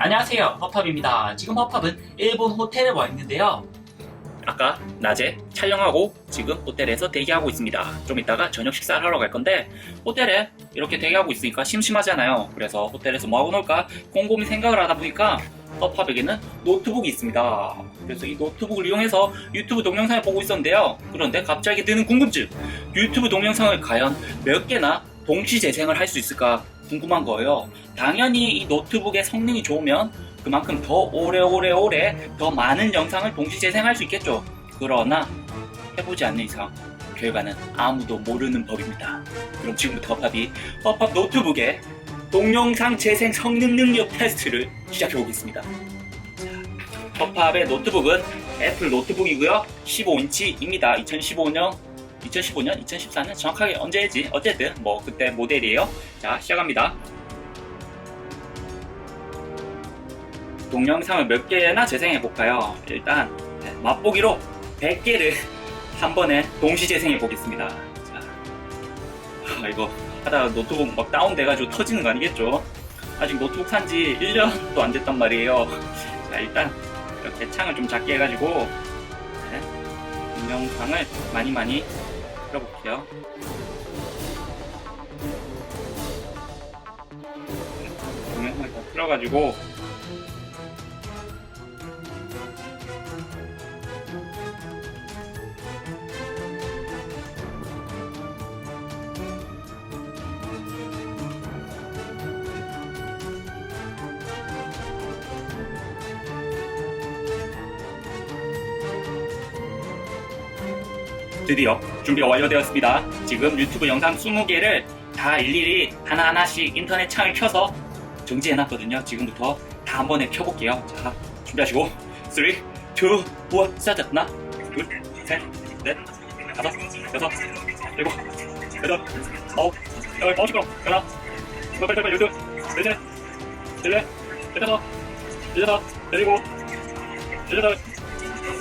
안녕하세요. 허팝입니다. 지금 허팝은 일본 호텔에 와 있는데요. 아까 낮에 촬영하고 지금 호텔에서 대기하고 있습니다. 좀 이따가 저녁 식사를 하러 갈 건데 호텔에 이렇게 대기하고 있으니까 심심하잖아요. 그래서 호텔에서 뭐하고 놀까 곰곰이 생각을 하다 보니까 허팝에게는 노트북이 있습니다. 그래서 이 노트북을 이용해서 유튜브 동영상을 보고 있었는데요. 그런데 갑자기 드는 궁금증. 유튜브 동영상을 과연 몇 개나 동시 재생을 할 수 있을까 궁금한 거예요. 당연히 이 노트북의 성능이 좋으면 그만큼 더 오래 오래 오래 더 많은 영상을 동시 재생할 수 있겠죠. 그러나 해보지 않는 이상 결과는 아무도 모르는 법입니다. 그럼 지금부터 허팝이 허팝 노트북의 동영상 재생 성능 능력 테스트를 시작해 보겠습니다. 자, 허팝의 노트북은 애플 노트북이고요. 15인치입니다. 2015년 2015년, 2014년 정확하게 언제지? 어쨌든 뭐 그때 모델이에요. 자 시작합니다. 동영상을 몇 개나 재생해 볼까요? 일단 네, 맛보기로 100개를 한 번에 동시 재생해 보겠습니다. 자, 아, 이거 하다가 노트북 막 다운돼가지고 터지는 거 아니겠죠? 아직 노트북 산 지 1년도 안 됐단 말이에요. 자 일단 이렇게 창을 좀 작게 해가지고 네, 동영상을 많이 많이 틀어볼게요. 동영상을 다 틀어가지고 드디어 준비가 완료되었습니다. 지금 유튜브 영상 20개를 다 일일이 하나하나씩 인터넷 창을 켜서 정지해놨거든요. 지금부터 다 한 번에 켜볼게요. 자, 준비하시고 3, 2, 1, 스타트! 하나, 둘, 셋, 넷, 다섯, 여섯, 일곱, 여덟, 아홉, 열, 아홉 시끄러 빨리 빨리 빨리 열둘, 열셋, 열넷, 열다섯, 열여섯, 열일곱, 열여덟,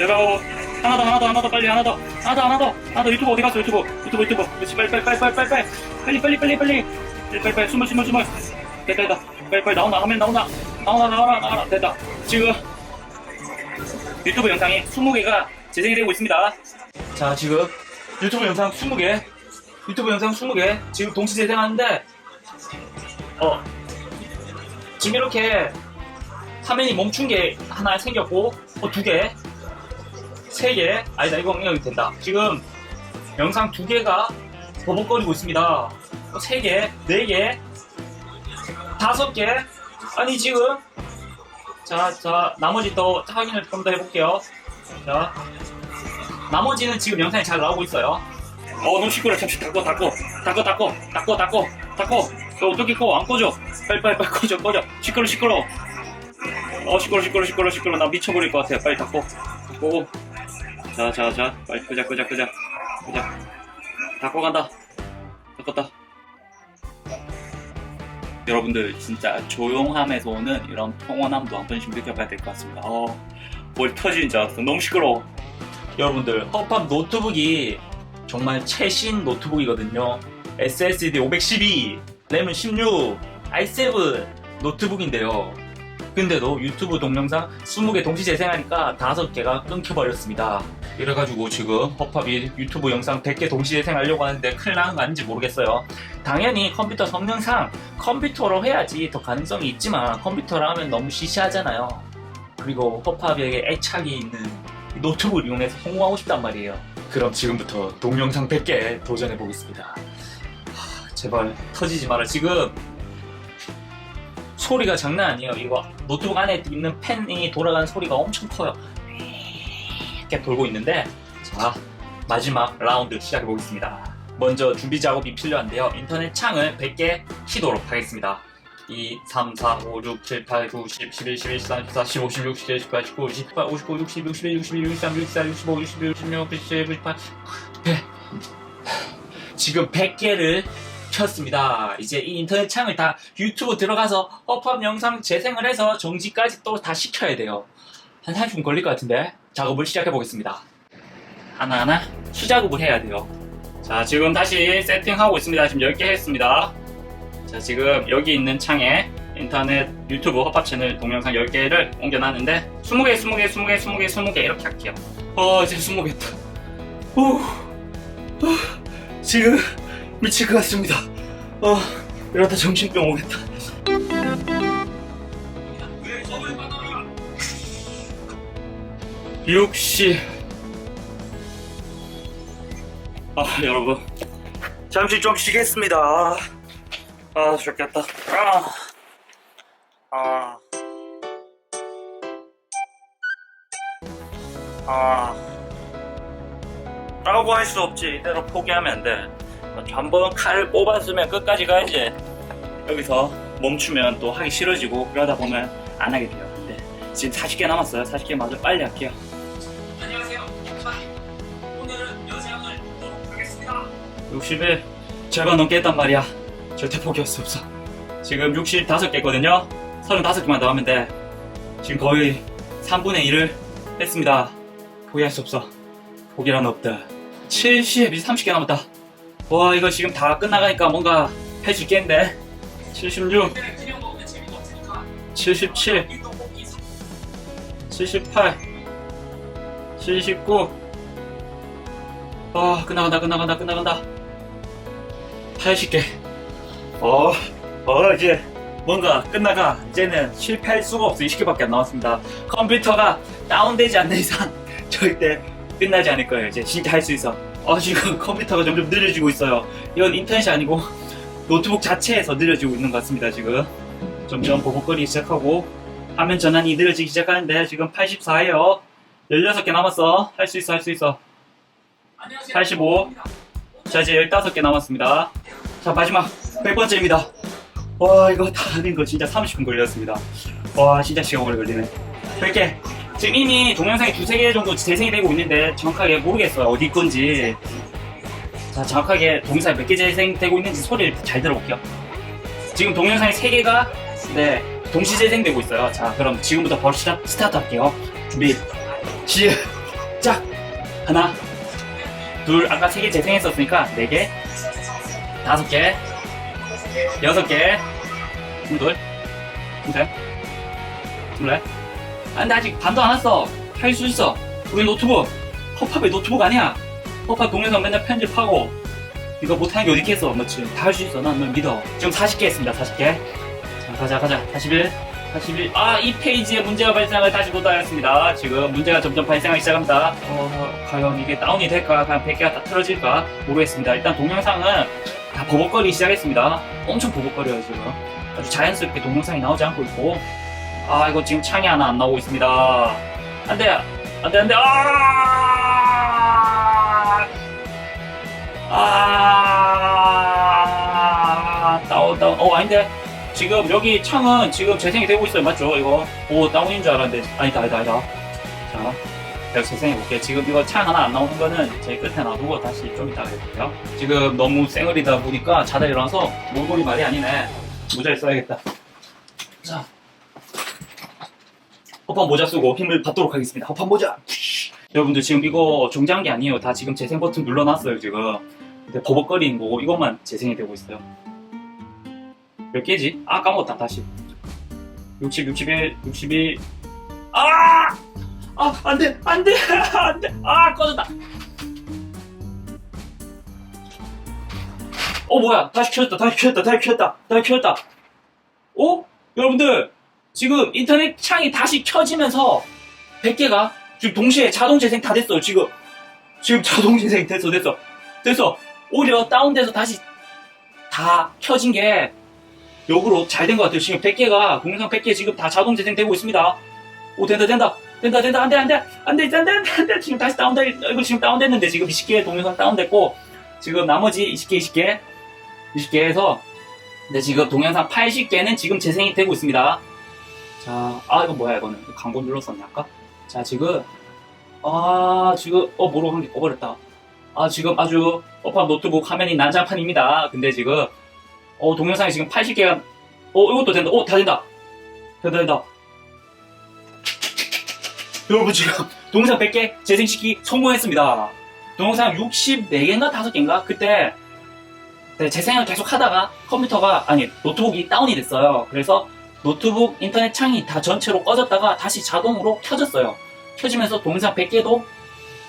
열아홉, 하나 더 하나 더 하나 더 빨리 하나 더 더 하나 더 하나 더 유튜브 어디 갔어 유튜브? 유튜브 유튜브. 그렇지 빨리 빨리 빨리 빨리 빨리. 빨리 빨리 빨리 빨리. 빨리 빨리 숨을 숨을 숨을. 됐다 됐다. 빨리 빨리 나온다 화면 나온다. 나오나 나와라 나와라. 됐다. 지금 유튜브 영상이 20개가 재생이 되고 있습니다. 자 지금 유튜브 영상 20개. 유튜브 영상 20개. 지금 동시 재생하는데 어 지금 이렇게 화면이 멈춘 게 하나 생겼고 어, 두개 3개, 아니다, 이거 응용이 된다. 지금 영상 2개가 버벅거리고 있습니다. 3개, 4개, 5개, 아니 지금, 자, 자, 나머지 더 확인을 좀 더 해볼게요. 자, 나머지는 지금 영상이 잘 나오고 있어요. 어, 너무 시끄러워. 잠시 닦고, 닦고, 닦고, 닦고, 닦고, 닦고, 닦고. 너 어떻게 꺼? 안 꺼져. 빨리, 빨리, 빨리 꺼져, 꺼져. 시끄러, 시끄러. 어, 시끄러, 시끄러, 시끄러, 시끄러. 나 미쳐버릴 것 같아. 빨리 닦고. 닦고. 자, 자, 자, 빨리 끄자, 끄자, 끄자, 끄자. 닦고 간다. 닦았다. 여러분들 진짜 조용함에서 오는 이런 평온함도 한 번씩 느껴봐야 될 것 같습니다. 어, 머리 터지는 줄 알았어. 너무 시끄러워. 여러분들, 허팝 노트북이 정말 최신 노트북이거든요. SSD 512, 램은 16, i7 노트북인데요. 근데도 유튜브 동영상 20개 동시 재생하니까 5개가 끊겨버렸습니다. 이래가지고 지금 허팝이 유튜브 영상 100개 동시 재생하려고 하는데 큰일 나는 거 아닌지 모르겠어요. 당연히 컴퓨터 성능상 컴퓨터로 해야지 더 가능성이 있지만 컴퓨터로 하면 너무 시시하잖아요. 그리고 허팝에게 애착이 있는 이 노트북을 이용해서 성공하고 싶단 말이에요. 그럼 지금부터 동영상 100개 도전해 보겠습니다. 제발 터지지 마라. 지금 소리가 장난 아니에요. 이거 노트북 안에 있는 팬이 돌아가는 소리가 엄청 커요. 이렇게 돌고 있는데 자 마지막 라운드 시작해 보겠습니다. 먼저 준비 작업이 필요한데요. 인터넷 창을 100개 키도록 하겠습니다. 2, 3, 4, 5, 6, 7, 8, 9, 10, 11, 12, 13, 14, 15, 16, 17, 18, 19, 20, 18, 59, 60, 61, 62, 63, 64, 65, 66, 66, 67, 98, 100. 지금 100개를 켰습니다. 이제 이 인터넷 창을 다 유튜브 들어가서 업합 영상 재생을 해서 정지까지 또 다 시켜야 돼요. 한 30분 걸릴 것 같은데 작업을 시작해 보겠습니다. 하나하나 수작업을 해야 돼요. 자, 지금 다시 세팅하고 있습니다. 지금 10개 했습니다. 자, 지금 여기 있는 창에 인터넷 유튜브 허팝 채널 동영상 10개를 옮겨놨는데 20개, 20개, 20개, 20개, 20개 이렇게 할게요. 어, 이제 20개다. 오, 어, 지금 미칠 것 같습니다. 어, 이러다 정신병 오겠다. 육십. 아, 여러분. 잠시 좀 쉬겠습니다. 아, 아 죽겠다. 아. 아. 아. 라고 할 수 없지. 이대로 포기하면 안 돼. 한번 칼을 뽑았으면 끝까지 가야지. 여기서 멈추면 또 하기 싫어지고 그러다 보면 안 하게 돼요. 근데 지금 40개 남았어요. 40개 마저 빨리 할게요. 60일 절반 넘게 했단 말이야. 절대 포기할 수 없어. 지금 65개거든요. 35개만 더 하면 돼. 지금 거의 3분의 1을 했습니다. 포기할 수 없어. 포기란 없다. 70, 이제 30개 남았다. 와, 이거 지금 다 끝나가니까 뭔가 할수 있겠는데? 76, 77, 78, 79. 아, 끝나간다, 끝나간다, 끝나간다. 80개. 어, 어, 이제 뭔가 끝나가. 이제는 실패할 수가 없어. 20개밖에 안 남았습니다. 컴퓨터가 다운되지 않는 이상 절대 끝나지 않을 거예요. 이제 진짜 할 수 있어. 어, 지금 컴퓨터가 점점 느려지고 있어요. 이건 인터넷이 아니고 노트북 자체에서 느려지고 있는 것 같습니다. 지금 점점 버벅거리기 시작하고 화면 전환이 느려지기 시작하는데 지금 84예요. 16개 남았어. 할 수 있어, 할 수 있어. 85. 자, 이제 15개 남았습니다. 자, 마지막 100번째입니다. 와, 이거 다 하는 거 진짜 30분 걸렸습니다. 와, 진짜 시간 오래 걸리네. 100개. 지금 이미 동영상이 두세 개 정도 재생이 되고 있는데 정확하게 모르겠어요. 어디 건지. 자, 정확하게 동영상이 몇 개 재생되고 있는지 소리를 잘 들어볼게요. 지금 동영상이 세 개가 네 동시 재생되고 있어요. 자, 그럼 지금부터 바로 시작, 스타트 할게요. 준비, 시작! 하나, 둘, 아까 세 개 재생했었으니까 네 개, 다섯 개, 여섯 개, 스물, 스물, 스물넷. 아, 근데 아직 반도 안 왔어. 할 수 있어. 우리 노트북. 허팝의 노트북 아니야. 허팝 동영상 맨날 편집하고. 이거 못하는 게 어디 있겠어. 맞지? 다 할 수 있어. 난너 믿어. 지금 40개 했습니다. 40개. 자, 가자, 가자. 41. 41. 아, 이 페이지에 문제가 발생을 다시 도달했습니다. 지금 문제가 점점 발생하기 시작합니다. 어, 과연 이게 다운이 될까? 그냥 100개가 다 틀어질까? 모르겠습니다. 일단 동영상은 다 버벅거리기 시작했습니다. 엄청 버벅거려요, 지금. 아주 자연스럽게 동영상이 나오지 않고 있고. 아, 이거 지금 창이 하나 안 나오고 있습니다. 안 돼! 안 돼, 안 돼! 아! 아! 다운, 다운. 어, 아닌데? 지금 여기 창은 지금 재생이 되고 있어요. 맞죠? 이거. 오, 다운인 줄 알았는데. 아니다, 아니다, 아니다. 자, 내가 재생해 볼게요. 지금 이거 창 하나 안 나오는 거는 제 끝에 놔두고 다시 좀 이따 해볼게요. 지금 너무 쌩얼이다 보니까 자다 일어나서 몰골이 말이 아니네. 모자를 써야겠다. 자. 허판 모자 쓰고 힘을 받도록 하겠습니다. 허판 모자! 여러분들 지금 이거 정지한 게 아니에요. 다 지금 재생 버튼 눌러놨어요, 지금. 근데 버벅거리는 거고 이것만 재생이 되고 있어요. 몇 개지? 아, 까먹었다, 다시. 60, 61, 62. 아! 아, 안 돼! 안 돼! 안 돼! 아, 꺼졌다! 어, 뭐야? 다시 켜졌다, 다시 켜졌다, 다시 켜졌다, 다시 켜졌다. 어? 여러분들, 지금 인터넷 창이 다시 켜지면서 100개가 지금 동시에 자동 재생 다 됐어요. 지금 지금 자동 재생 됐어 됐어 됐어. 오히려 다운돼서 다시 다 켜진 게 역으로 잘 된 것 같아요. 지금 100개가 동영상 100개 지금 다 자동 재생되고 있습니다. 오 된다 된다 된다 된다 안돼 안돼 안돼 안돼 안돼 안돼 지금 다시 다운돼 이거 지금 다운됐는데 지금 20개 동영상 다운됐고 지금 나머지 20개 20개 20개 해서 근데 지금 동영상 80개는 지금 재생이 되고 있습니다. 자, 아, 이거 뭐야, 이거는. 이거 광고 눌렀었네, 아까? 자, 지금, 아, 지금, 어, 모르고 한개 꺼버렸다. 아, 지금 아주, 어팝 노트북 화면이 난장판입니다. 근데 지금, 어, 동영상이 지금 80개가, 어, 이것도 된다. 어, 다 된다. 된다, 된다. 여러분, 지금, 동영상 100개 재생시키 성공했습니다. 동영상 64개인가 5개인가? 그때, 네, 재생을 계속 하다가 컴퓨터가, 아니, 노트북이 다운이 됐어요. 그래서 노트북 인터넷 창이 다 전체로 꺼졌다가 다시 자동으로 켜졌어요. 켜지면서 동영상 100개도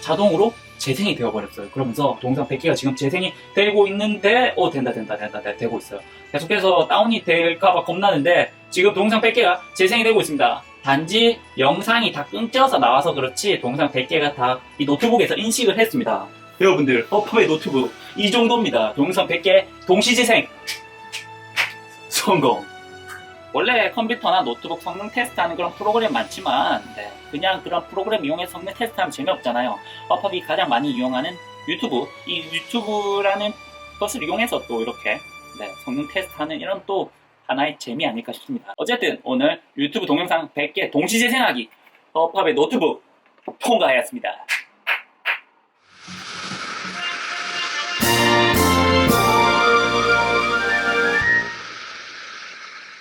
자동으로 재생이 되어버렸어요. 그러면서 동영상 100개가 지금 재생이 되고 있는데, 오, 된다, 된다, 된다, 된다, 되고 있어요. 계속해서 다운이 될까봐 겁나는데, 지금 동영상 100개가 재생이 되고 있습니다. 단지 영상이 다 끊겨서 나와서 그렇지, 동영상 100개가 다 이 노트북에서 인식을 했습니다. 여러분들, 허팝의 노트북, 이 정도입니다. 동영상 100개 동시 재생! 성공! 원래 컴퓨터나 노트북 성능 테스트하는 그런 프로그램 많지만 네, 그냥 그런 프로그램 이용해서 성능 테스트하면 재미없잖아요. 허팝이 가장 많이 이용하는 유튜브 이 유튜브라는 것을 이용해서 또 이렇게 네, 성능 테스트하는 이런 또 하나의 재미 아닐까 싶습니다. 어쨌든 오늘 유튜브 동영상 100개 동시 재생하기 허팝의 노트북 통과하였습니다.